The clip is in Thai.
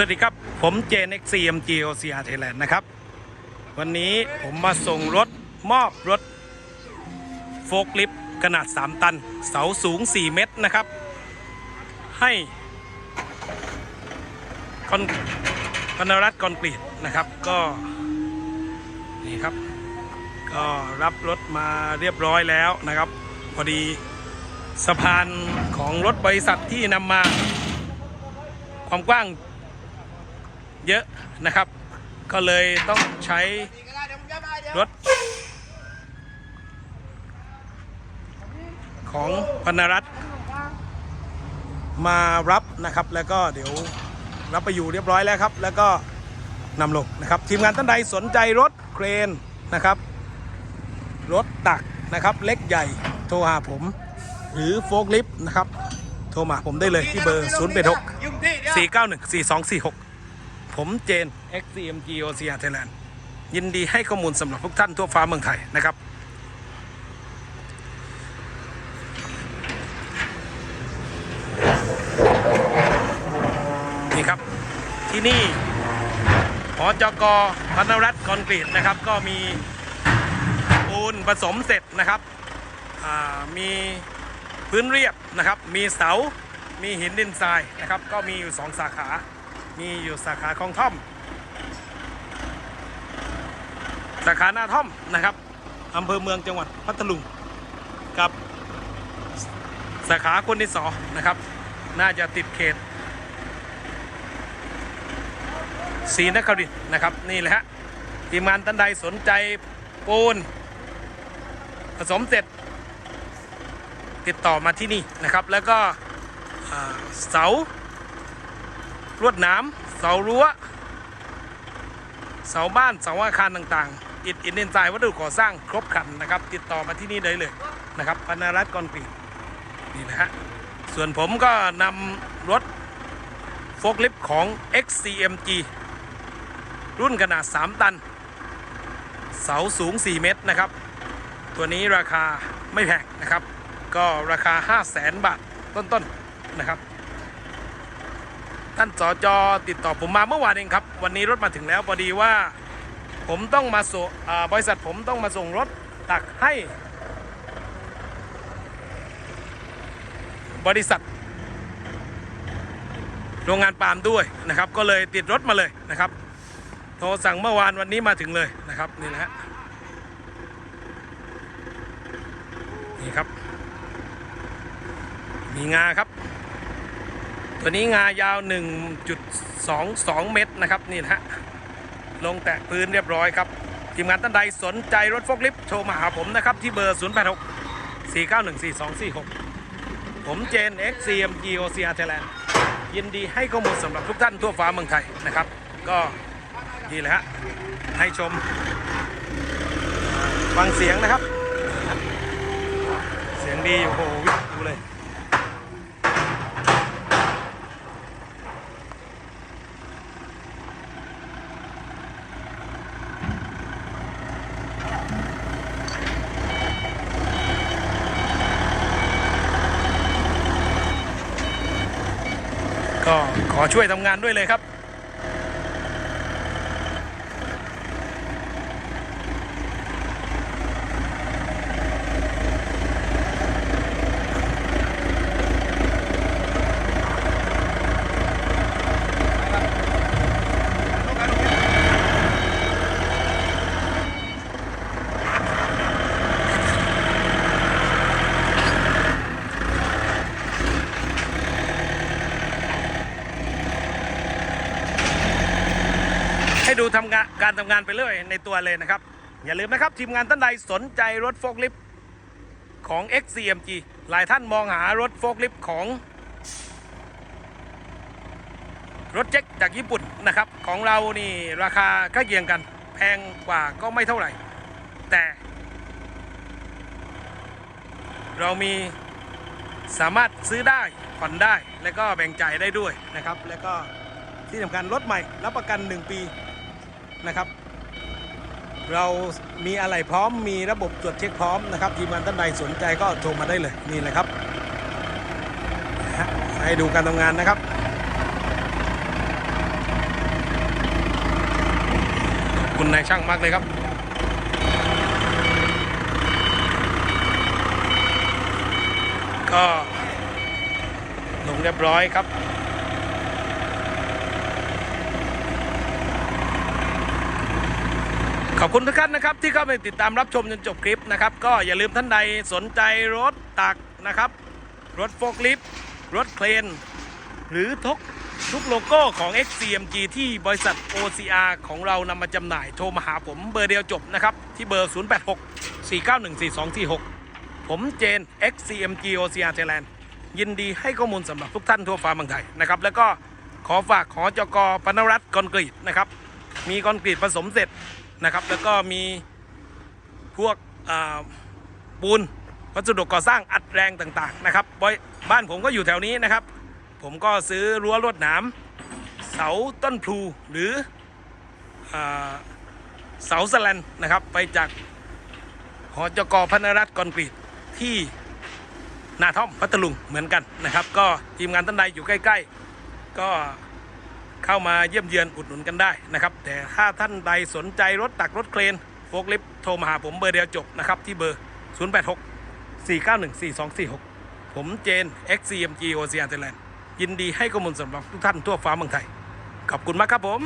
สวัสดีครับ ผมเจน x c m g o c r Thailand นนะครับ วันนี้ผมมาส่งรถมอบรถโฟกลิฟขนาด 3 ตัน เสาสูง 4 เมตรนะครับ ให้คอนพนรัฐคอนกรีตนะครับ ก็ นี่ครับ ก็รับรถมาเรียบร้อยแล้วนะครับ พอดีสะพานของรถบริษัทที่นำมาความกว้าง เยอะนะครับ ก็เลยต้องใช้รถ ของพนรัฐมารับนะครับ แล้วก็เดี๋ยวรับไปอยู่เรียบร้อยแล้วครับ แล้วก็นำลงนะครับ ทีมงานท่านใดสนใจรถเครนนะครับ รถตักนะครับ เล็กใหญ่โทรหาผม หรือโฟกลิฟต์นะครับ โทรมาผมได้เลยที่เบอร์ 0 8 6 4 9 1 4 2 4 6 ผมเจน XCMG OCR Thailand ยินดีให้ข้อมูลสำหรับทุกท่านทั่วฟ้าเมืองไทยนะครับ นี่ครับที่นี่หอจกพันรัฐคอนกรีตนะครับ ก็มีปูนผสมเสร็จนะครับมีพื้นเรียบนะครับ มีเสา มีหินดินทรายนะครับ ก็มีอยู่สองสาขา มีอยู่สาขาคลองท่อม สาขาหน้าท่อมนะครับอำเภอเมืองจังหวัดพัทลุงกับสาขาคนที่สอนะครับ น่าจะติดเขตศรีนครินทร์นะครับ นี่แหละฮะทีมงานท่านใดสนใจปูน ผสมเสร็จ ติดต่อมาที่นี่นะครับ แล้วก็เสา ลวดหน้ำเสารั้ว เสาบ้านเสาอาคารต่างๆ อิฐอินเดนทรายวัสดุก่อสร้างครบครันนะครับ ติดต่อมาที่นี่ได้เลยนะครับพนรัตกรีนี่นะฮะส่วนผมก็นำรถโฟกลิฟต์ของ XCMG รุ่นขนาด 3 ตัน เสาสูง 4 เมตรนะครับ ตัวนี้ราคาไม่แพงนะครับ ก็ราคา 5 0 0แสนบาทต้นๆนะครับ ท่านสจติดต่อผมมาเมื่อวานเองครับ วันนี้รถมาถึงแล้วพอดีว่า ผมต้องมาส่งอ่าบริษัทผมต้องมาส่งรถตักให้บริษัท โรงงานปาล์มด้วยนะครับ ก็เลยติดรถมาเลยนะครับ โทรสั่งเมื่อวานวันนี้มาถึงเลยนะครับนี่แหละฮะนี่ครับ มีงาครับ ตัวนี้งายาว 1.22 เมตรนะครับนี่นะฮะลงแตะพื้นเรียบร้อยครับ ทีมงานท่านใดสนใจรถโฟกลิฟต์โทรมาหาผมนะครับ ที่เบอร์ 086 491 4246 ผมเจน XCMG OCR Thailand ยินดีให้ข้อมูลสำหรับทุกท่านทั่วฟ้าเมืองไทยนะครับ ก็นี่แหละฮะให้ชม ฟังเสียงนะครับ เสียงดีโอ้โหวิบดูเลย ก็ขอช่วยทำงานด้วยเลยครับ ให้ดูทำงานการทำงานไปเรื่อยในตัวเลยนะครับ อย่าลืมนะครับ ทีมงานท่านใดสนใจรถโฟกลิฟต์ของ XCMG หลายท่านมองหารถโฟกลิฟต์ของ รถเจ็กจากญี่ปุ่นนะครับ ของเรานี่ราคาใกล้เคียงกัน แพงกว่าก็ไม่เท่าไหร่ แต่ เรามีสามารถซื้อได้ผ่อนได้ และก็แบ่งจ่ายได้ด้วยนะครับ แล้วก็ที่สำคัญรถใหม่รับประกัน 1 ปี นะครับ เรามีอะไรพร้อมมีระบบตรวจเช็คพร้อมนะครับทีมงานท่านใดสนใจก็โทรมาได้เลยนี่แหละครับ ให้ดูการทำงานนะครับคุณนายช่างมากเลยครับ ก็ลงเรียบร้อยครับ ขอบคุณทุกท่านนะครับที่เข้าไปติดตามรับชมจนจบคลิปนะครับ ก็อย่าลืมท่านใดสนใจรถตักนะครับ รถโฟล์คลิฟต์รถเครนหรือทุกทุกโลโก้ของ XCMG ที่บริษัท OCR ของเรานำมาจำหน่ายโทรมาหาผมเบอร์เดียวจบนะครับ ที่เบอร์ 086 491 4246 ผมเจน XCMG OCR Thailand ยินดีให้ข้อมูลสำหรับทุกท่านทั่วฟ้าเมืองไทยนะครับ แล้วก็ขอฝากขอจกปนรัตน์คอนกรีตนะครับ มีคอนกรีตผสมเสร็จ นะครับ แล้วก็มีพวกปูนวัสดุก่อสร้างอัดแรงต่างๆนะครับบ้านผมก็อยู่แถวนี้นะครับ ผมก็ซื้อรั้วลวดหนามเสาต้นพลูหรืออเสาสแลนนะครับ ไปจากหอจกพนรัตน์คอนกรีตที่นาท่อมพัทลุงเหมือนกันนะครับ ก็ทีมงานท่านใดอยู่ใกล้ ๆ ก็ เข้ามาเยี่ยมเยือนอุดหนุนกันได้นะครับ แต่ถ้าท่านใดสนใจรถตักรถเครนโฟกลิฟโทรมาหาผมเบอร์เดียวจบนะครับที่เบอร์ 086 491 4246 ผมเจน XCMG OCR Thailand ยินดีให้ข้อมูลสำหรับทุกท่านทั่วฟ้าเมืองไทย ขอบคุณมากครับผม